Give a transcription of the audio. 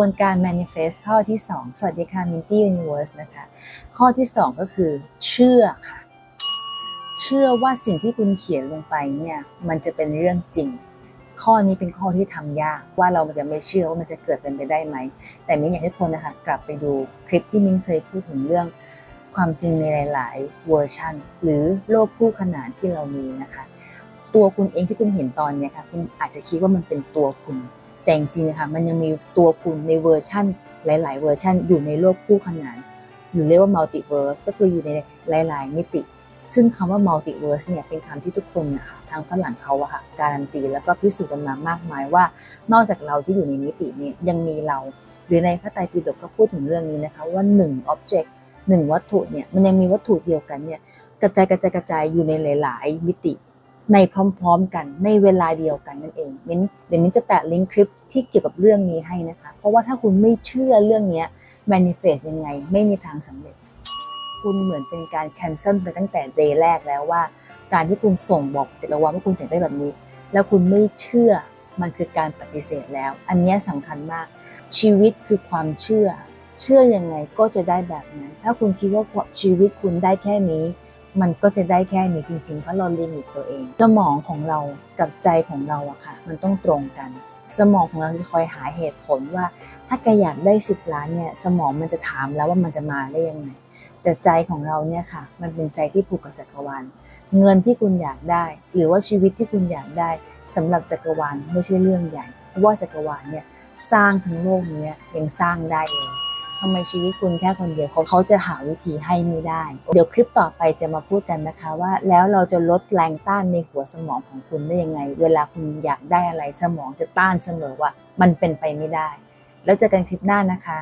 วนการ manifest ข้อที่ 2 สวัสดีค่ะ Minty Universe นะคะ ข้อที่ 2 ก็คือเชื่อค่ะ เชื่อว่าสิ่งที่คุณเขียนลงไปเนี่ย มันจะเป็นเรื่องจริง ข้อนี้เป็นข้อที่ทำยาก ว่าเราจะไม่เชื่อว่ามันจะเกิดเป็นไปได้ไหม แต่มิ้นอยากให้ทุกคนนะคะกลับไปดูคลิปที่มิ้นเคยพูดถึงเรื่องความจริงในหลาย ๆ เวอร์ชันหรือโลกคู่ขนานที่เรามีนะคะ ตัวคุณเองที่คุณเห็นตอนเนี้ยค่ะ คุณอาจจะคิดว่ามันเป็นตัวคุณ แต่จริงๆค่ะมันยังมีตัวคุณในเวอร์ชั่นหลาย ๆ เวอร์ชันอยู่ในโลกคู่ขนาน หรือเรียกว่ามัลติเวิร์สก็คืออยู่ในหลาย ๆ มิติ ซึ่งคำว่ามัลติเวิร์สเนี่ยเป็นคำที่ทุกคนนะคะทางฝรั่งเขาอะค่ะการันตีแล้วก็พิสูจน์กันมามากมายว่า นอกจากเราที่อยู่ในมิตินี้ยังมีเรา หรือในพระไตรปิฎกก็พูดถึงเรื่องนี้นะคะว่า1 object หนึ่งวัตถุเนี่ยมันยังมีวัตถุเดียวกันเนี่ยกระจายกระจายกระจายอยู่ในหลาย ๆ มิติ ในพร้อมๆกันในเวลาเดียวกันนั่นเองมิ้นเดี๋ยวมิ้นจะแปะลิงก์คลิปที่เกี่ยวกับเรื่องนี้ให้นะคะ เพราะว่าถ้าคุณไม่เชื่อเรื่องนี้ manifest ยังไงไม่มีทางสำเร็จ คุณเหมือนเป็นการ cancel ไปตั้งแต่ day แรกแล้วว่า การที่คุณส่งบอกจักรวาลว่าคุณถึงได้แบบนี้ แล้วคุณไม่เชื่อมันคือการปฏิเสธแล้ว อันนี้สำคัญมาก ชีวิตคือความเชื่อ เชื่อยังไงก็จะได้แบบนั้น ถ้าคุณคิดว่าชีวิตคุณได้แค่นี้ มันก็จะได้แค่นี้จริงๆ เพราะเราลิมิตตัวเอง สมองของเรากับใจของเราอะค่ะ มันต้องตรงกัน สมองของเราจะคอยหาเหตุผลว่า ถ้าแกอยากได้สิบล้านเนี่ย สมองมันจะถามแล้วว่ามันจะมาได้ยังไง แต่ใจของเราเนี่ยค่ะ มันเป็นใจที่ผูกกับจักรวาล เงินที่คุณอยากได้ หรือว่าชีวิตที่คุณอยากได้สำหรับจักรวาลไม่ใช่เรื่องใหญ่ เพราะว่าจักรวาลเนี่ยสร้างทั้งโลกนี้ยยังสร้างได้เลย ทำไมชีวิตคุณแค่คนเดียวเขาเขาจะหาวิธีให้ไม่ได้ เดี๋ยวคลิปต่อไปจะมาพูดกันนะคะ ว่าแล้วเราจะลดแรงต้านในหัวสมองของคุณได้ยังไง เวลาคุณอยากได้อะไรสมองจะต้านเสมอว่า มันเป็นไปไม่ได้ แล้วเจอกันคลิปหน้านะคะ